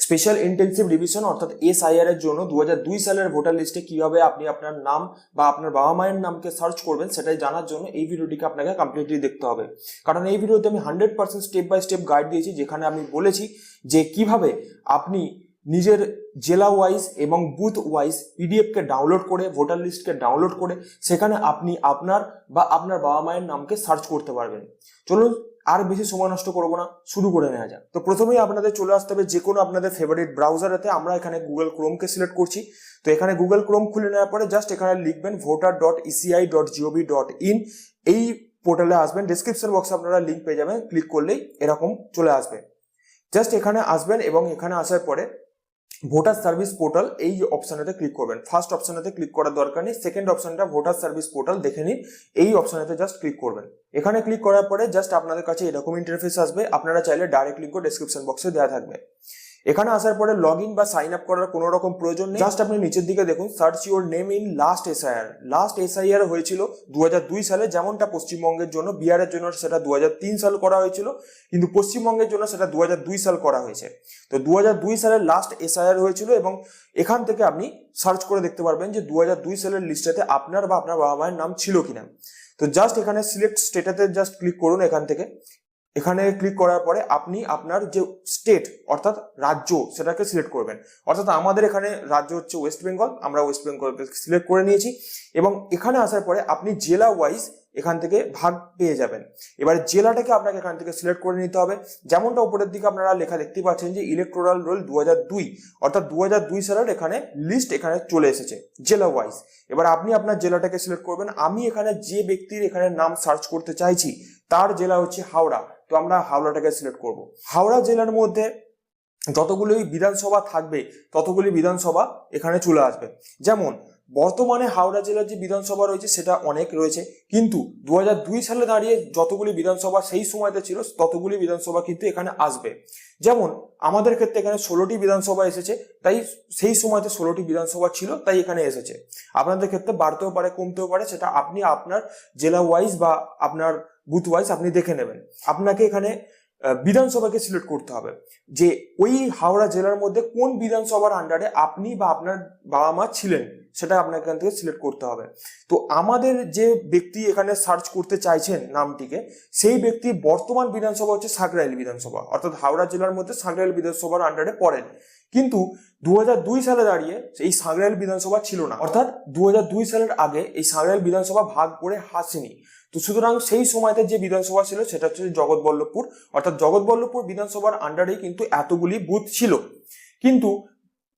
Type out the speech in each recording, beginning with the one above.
Special intensive division অর্থাৎ SIR এর জন্য দু হাজার দুই সালের ভোটার লিস্টে কীভাবে আপনি আপনার নাম বা আপনার বাবা মায়ের নামকে সার্চ করবেন সেটাই জানার জন্য এই ভিডিওটিকে আপনাকে কমপ্লিটলি দেখতে হবে। কারণ এই ভিডিওতে আমি hundred percent step by step guide দিয়েছি, যেখানে আমি বলেছি যে কীভাবে আপনি নিজের জেলা ওয়াইজ এবং বুথ ওয়াইজ পিডিএফকে ডাউনলোড করে ভোটার লিস্টকে ডাউনলোড করে, সেখানে আপনি আপনার বা আপনার বাবা মায়ের নামকে সার্চ করতে পারবেন। চলুন, আর বেশি সময় নষ্ট করব না, শুরু করে নেওয়া যাক। তো প্রথমেই আপনাদের চলে আসতে হবে যে কোনো আপনাদের ফেভারিট ব্রাউজারেতে আমরা এখানে গুগল ক্রোমকে সিলেক্ট করছি। তো এখানে গুগল ক্রোম খুলে নেওয়ার পরে জাস্ট এখানে লিখবেন voter dot ECI dot GOV dot in এই পোর্টালে আসবেন ডিসক্রিপশন বক্সে আপনারা লিঙ্ক পেয়ে যাবেন ক্লিক করলেই এরকম চলে আসবে। জাস্ট এখানে আসবেন এবং এখানে আসার পরে ভোটার সার্ভিস পোর্টাল এই অপশনেতে ক্লিক করবেন। ফার্স্ট অপশনেতে ক্লিক করার দরকার নেই সেকেন্ড অপশনটা ভোটার সার্ভিস পোর্টাল দেখে নিন, এই অপশনেতে জাস্ট ক্লিক করবেন। এখানে ক্লিক করার পরে জাস্ট আপনাদের কাছে এরকম ইন্টারফেস আসবে, আপনারা চাইলে ডাইরেক্ট লিঙ্কও ডেসক্রিপশন বক্সে দেওয়া থাকবে। এখানে আসার পরে লগ ইন বা সাইন আপ করার কোনো রকম প্রয়োজন নেই। জাস্ট আপনি নিচের দিকে দেখুন search your name in last SIR last SIR হয়েছিল দু সালে, যেমনটা পশ্চিমবঙ্গের জন্য, বিহারের জন্য সেটা দুহাজার তিন সাল করা হয়েছিল, কিন্তু পশ্চিমবঙ্গের জন্য সেটা দুহাজার দুই সাল করা হয়েছে। তো দু হাজার দুই সালের লাস্ট এসআইআর হয়েছিল এবং এখান থেকে আপনি সার্চ করে দেখতে পারবেন যে দু হাজার দুই সালের লিস্টেতে আপনার বা আপনার বাবা মায়ের নাম ছিল কিনা। তো জাস্ট এখানে সিলেক্ট স্টেটাতে জাস্ট ক্লিক করুন এখান থেকে। এখানে ক্লিক করার পরে আপনি আপনার যে স্টেট অর্থাৎ রাজ্য, সেটাকে সিলেক্ট করবেন। অর্থাৎ আমাদের এখানে রাজ্য হচ্ছে ওয়েস্ট বেঙ্গল আমরা ওয়েস্ট বেঙ্গলকে সিলেক্ট করে নিয়েছি এবং এখানে আসার পরে আপনি জেলা ওয়াইজ এখান থেকে ভাগ পেয়ে যাবেন। এবারে জেলাটাকে আপনাকে এখান থেকে সিলেক্ট করে নিতে হবে। যেমনটা উপরের দিকে আপনারা লেখা দেখতে পাচ্ছেন যে ইলেকট্রাল রোল দু দুই, অর্থাৎ দু দুই সালের এখানে লিস্ট এখানে চলে এসেছে জেলা ওয়াইজ এবার আপনি আপনার জেলাটাকে সিলেক্ট করবেন। আমি এখানে যে ব্যক্তির এখানে নাম সার্চ করতে চাইছি, তার জেলা হচ্ছে হাওড়া। তো আমরা হাওড়াটাকে সিলেক্ট করব। হাওড়া জেলার মধ্যে যতগুলি বিধানসভা থাকবে, ততগুলি বিধানসভা এখানে চলে আসবে। যেমন, বর্তমানে হাওড়া জেলার যে বিধানসভা রয়েছে, সেটা অনেক রয়েছে। কিন্তু দু হাজার দুই সালে দাঁড়িয়ে যতগুলি বিধানসভা সেই সময়তে ছিল, ততগুলি বিধানসভা কিন্তু এখানে আসবে। যেমন, আমাদের ক্ষেত্রে এখানে ষোলোটি বিধানসভা এসেছে, তাই সেই সময়তে ষোলোটি বিধানসভা ছিল, তাই এখানে এসেছে। আপনাদের ক্ষেত্রে বাড়তেও পারে, কমতেও পারে, সেটা আপনি আপনার জেলা ওয়াইজ বা আপনার বুথ ওয়াইজ আপনি দেখে নেবেন। আপনাকে এখানে বিধানসভাকে সিলেক্ট করতে হবে যে ওই হাওড়া জেলার মধ্যে কোন বিধানসভার আন্ডারে আপনি বা আপনার বাবা মা ছিলেন। সেটা আপনাকে এখান থেকে সিলেক্ট করতে হবে। তো আমাদের যে ব্যক্তি এখানে সার্চ করতে চাইছেন নামটিকে, সেই ব্যক্তি বর্তমান বিধানসভা হচ্ছে সাকরাইল বিধানসভা, অর্থাৎ হাওড়া জেলার মধ্যে সাকরাইল বিধানসভার আন্ডারে পড়েন। কিন্তু দু হাজার দুই সালে দাঁড়িয়ে এই সাকরাইল বিধানসভা ছিল না। অর্থাৎ দু হাজার দুই সালের আগে এই সাকরাইল বিধানসভা ভাগ করে হাসেনি। তো সুতরাং সেই সময়তে যে বিধানসভা ছিল সেটা হচ্ছে জগৎবল্লভপুর, অর্থাৎ জগৎবল্লভপুর বিধানসভার আন্ডারেই কিন্তু এতগুলি বুথ ছিল। কিন্তু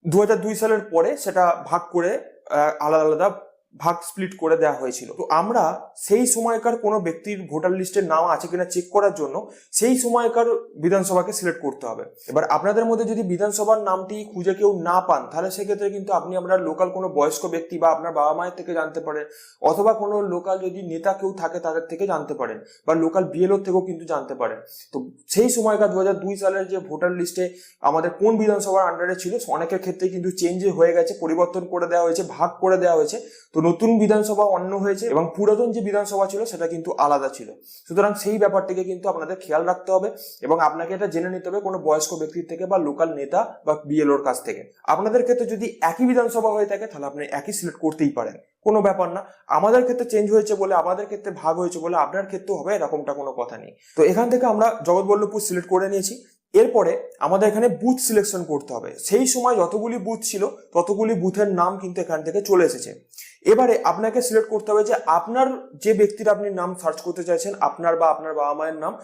দু হাজার দুই সালের পরে সেটা ভাগ করে আহ, আলাদা আলাদা ভাগ স্প্লিট করে দেওয়া হয়েছিল। তো আমরা সেই সময়কার কোনো ব্যক্তির ভোটার লিস্টের নাম আছে কিনা চেক করার জন্য সেই সময়কার বিধানসভাকে সিলেক্ট করতে হবে। এবার আপনাদের মধ্যে যদি বিধানসভার নামটি খুঁজে কেউ না পান, তাহলে সেক্ষেত্রে কিন্তু আপনি আপনার লোকাল কোনো বয়স্ক ব্যক্তি বা আপনার বাবা মায়ের থেকে জানতে পারেন, অথবা কোনো লোকাল যদি নেতা কেউ থাকে তাদের থেকে জানতে পারেন, বা লোকাল বিএলও থেকেও কিন্তু জানতে পারেন। তো সেই সময়কার দু হাজার দুই সালের যে ভোটার লিস্টে আমাদের কোন বিধানসভার আন্ডারে ছিল, অনেকের ক্ষেত্রে কিন্তু চেঞ্জ হয়ে গেছে, পরিবর্তন করে দেওয়া হয়েছে, ভাগ করে দেওয়া হয়েছে। তো নতুন বিধানসভা অন্য হয়েছে এবং পুরাতন যে বিধানসভা ছিল, সেটা কিন্তু আলাদা ছিল। সুতরাং সেই ব্যাপারটিকে কিন্তু আপনাদের খেয়াল রাখতে হবে এবং আপনাকে এটা জেনে নিতে হবে কোনো বয়স্ক ব্যক্তির থেকে বা লোকাল নেতা বা বিএলওর কাছ থেকে। আপনাদের ক্ষেত্রে যদি একই বিধানসভা হয়ে থাকে, তাহলে আপনি একই সিলেক্ট করতেই পারেন। কোনো ব্যাপার না। আমাদের ক্ষেত্রে চেঞ্জ হয়েছে বলে, আমাদের ক্ষেত্রে ভাগ হয়েছে বলে, আপনার ক্ষেত্রেও হবে, এরকমটা কোনো কথা নেই। তো এখান থেকে আমরা জগৎবল্লভপুর সিলেক্ট করে নিয়েছি। এরপরে আমাদের এখানে বুথ সিলেকশন করতে হবে। সেই সময় যতগুলি বুথ ছিল, ততগুলি বুথের নাম কিন্তু এখান থেকে চলে এসেছে। এবারে আপনাকে সিলেক্ট করতে হবে যে আপনার যে ব্যক্তির আপনি নাম সার্চ করতে চাইছেন, আপনার বা আপনার বাবা মায়ের নাম,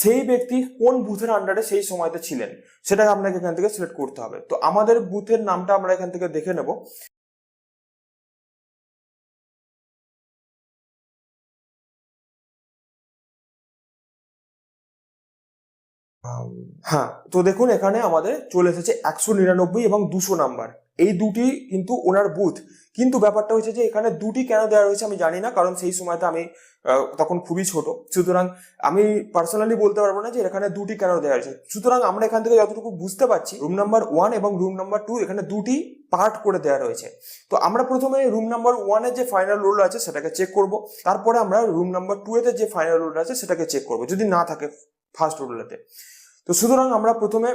সেই ব্যক্তি কোন বুথের আন্ডারে সেই সময়তে ছিলেন সেটা আপনাকে এখান থেকে সিলেক্ট করতে হবে। তো আমাদের বুথের নামটা আমরা এখান থেকে দেখে নেব। হ্যাঁ তো দেখুন এখানে আমাদের চলে এসেছে একশো নিরানব্বই এবং দুশো নাম্বার। এই দুটি কিন্তু ওনার বুথ কিন্তু ব্যাপারটা হচ্ছে যে এখানে দুটি কেন দেওয়া হয়েছে আমি জানি না, কারণ সেই সময়তে আমি তখন খুবই ছোট। সুতরাং আমি পার্সোনালি বলতে পারব না যে এখানে দুটি কেন দেওয়া হয়েছে সুতরাং আমরা এখান থেকে যতটুকু বুঝতে পারছি রুম নাম্বার ওয়ান এবং রুম নাম্বার টু এখানে দুটি পার্ট করে দেওয়া রয়েছে। তো আমরা প্রথমে রুম নাম্বার ওয়ানের যে ফাইনাল রোল আছে সেটাকে চেক করব। তারপরে আমরা রুম নাম্বার টু এতে যে ফাইনাল রোল আছে সেটাকে চেক করব, যদি না থাকে ফার্স্ট রোলটাতে তো সুতরাং আমরা প্রথমে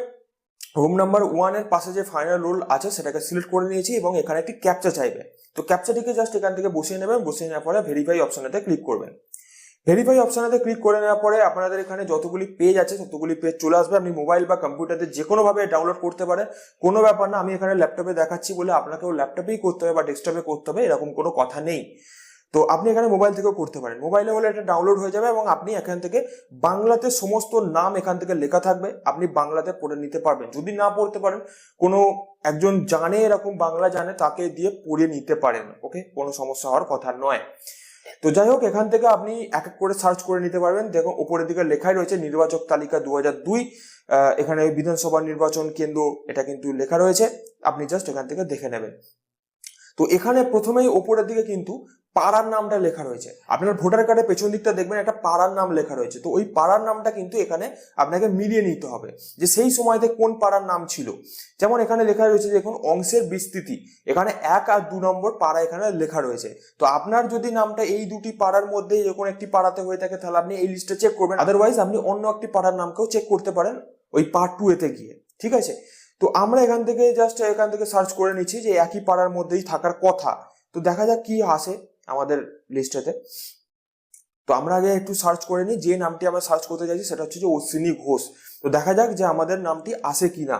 রুম নাম্বার ওয়ানের পাশে যে ফাইনাল রোল আছে, সেটাকে সিলেক্ট করে নিয়েছি এবং এখানে একটি ক্যাপচা চাইবে। তো ক্যাপচাটিকে জাস্ট এখান থেকে বসিয়ে নেবেন, বসিয়ে নেওয়ার পরে ভেরিফাই অপশনেতে ক্লিক করবেন। ভেরিফাই অপশনেতে ক্লিক করে নেওয়ার পরে আপনাদের এখানে যতগুলি পেজ আছে, ততগুলি পেজ চলে আসবে। আপনি মোবাইল বা কম্পিউটারে যে কোনোভাবে ডাউনলোড করতে পারেন। কোনো ব্যাপার না, আমি এখানে ল্যাপটপে দেখাচ্ছি বলে আপনাকেও ল্যাপটপেই করতে হবে বা ডেস্কটপে করতে হবে, এরকম কোনো কথা নেই। তো আপনি এখানে মোবাইল থেকেও করতে পারেন। মোবাইলে হলে এটা ডাউনলোড হয়ে যাবে এবং আপনি এখান থেকে বাংলাতে সমস্ত নাম এখান থেকে লেখা থাকবে। আপনি বাংলাতে পড়ে নিতে পারবেন। যদি না পড়তে পারেন, কোনো একজন জানে এরকম বাংলা জানে, তাকে দিয়ে পড়ে নিতে পারেন ওকে কোনো সমস্যা হওয়ার কথা নয়। তো যাই হোক, এখান থেকে আপনি এক এক করে সার্চ করে নিতে পারবেন। দেখুন উপরের দিকে লেখাই রয়েছে, নির্বাচক তালিকা দু হাজার দুই। এখানে বিধানসভা নির্বাচন কেন্দ্র, এটা কিন্তু লেখা রয়েছে। আপনি জাস্ট এখান থেকে দেখে নেবেন। তো এখানে প্রথমেই ওপরের দিকে কিন্তু পাড়ার নামটা লেখা রয়েছে। আপনার ভোটার কার্ডের পেছন দিকটা দেখবেন, একটা পাড়ার নাম লেখা রয়েছে। তো ওই পাড়ার নামটা কিন্তু এখানে আপনাকে মিলিয়ে নিতে হবে যে সেই সময়তে কোন পাড়ার নাম ছিল। যেমন এখানে লেখা রয়েছে দেখুন, অংশের বিস্তৃতি। এখানে এক আর দু নম্বর পাড়া এখানে লেখা রয়েছে। তো আপনার যদি নামটা এই দুটি পাড়ার মধ্যে যখন একটি পাড়াতে হয়ে থাকে, তাহলে আপনি এই লিস্টটা চেক করবেন। আদারওয়াইজ আপনি অন্য একটি পাড়ার নামকেও চেক করতে পারেন ওই পার্ট টু এতে গিয়ে। ঠিক আছে? তো আমরা এখান থেকে জাস্ট এখান থেকে সার্চ করে নিচ্ছি যে একই পাড়ার মধ্যেই থাকার কথা। তো দেখা যাক কি আসে। আমাদের লিস্টেতে তো আমরা আগে একটু সার্চ করে নিই, যে নামটি আমরা সার্চ করতে চাইছি সেটা হচ্ছে যে অশ্বিনী ঘোষ। তো দেখা যাক যে আমাদের নামটি আসে কি না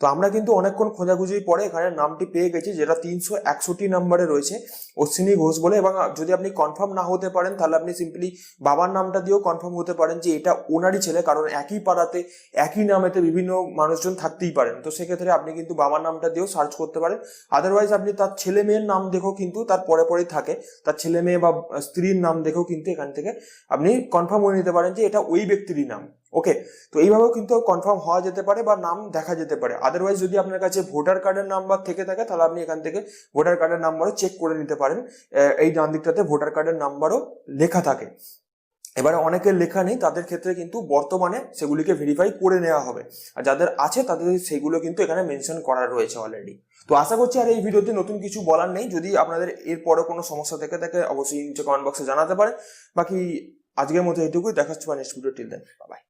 তো আমরা কিন্তু অনেকক্ষণ খোঁজাখুঁজির পরে এখানে নামটি পেয়ে গেছি, যেটা তিনশো একষট্টি নাম্বারে রয়েছে, অশ্বিনী ঘোষ বলে। এবং যদি আপনি কনফার্ম না হতে পারেন, তাহলে আপনি সিম্পলি বাবার নামটা দিয়েও কনফার্ম হতে পারেন যে এটা ওনারই ছেলে, কারণ একই পাড়াতে, একই নামেতে বিভিন্ন মানুষজন থাকতেই পারেন। তো সেক্ষেত্রে আপনি কিন্তু বাবার নামটা দিয়েও সার্চ করতে পারেন। আদারওয়াইজ আপনি তার ছেলে মেয়ের নাম দেখেও কিন্তু তার পরে পরেই থাকে। তার ছেলে মেয়ে বা স্ত্রীর নাম দেখেও কিন্তু এখান থেকে আপনি কনফার্ম করে নিতে পারেন যে এটা ওই ব্যক্তিরই নাম। ওকে তো এইভাবেও কিন্তু কনফার্ম হওয়া যেতে পারে বা নাম দেখা যেতে পারে। আদারওয়াইজ যদি আপনার কাছে ভোটার কার্ডের নাম্বার থেকে থাকে, তাহলে আপনি এখান থেকে ভোটার কার্ডের নাম্বারও চেক করে নিতে পারেন। এই ডান দিকটাতে ভোটার কার্ডের নাম্বারও লেখা থাকে। এবারে অনেকের লেখা নেই, তাদের ক্ষেত্রে কিন্তু বর্তমানে সেগুলিকে ভেরিফাই করে নেওয়া হবে। আর যাদের আছে, তাদের সেগুলো কিন্তু এখানে মেনশন করা রয়েছে অলরেডি তো আশা করছি আর এই ভিডিওতে নতুন কিছু বলার নেই। যদি আপনাদের এরপরে কোনো সমস্যা থেকে থাকে, অবশ্যই নিচে কমেন্ট বক্সে জানাতে পারেন। বাকি আজকের মতো এইটুকুই দেখাচ্ছি next video till then bye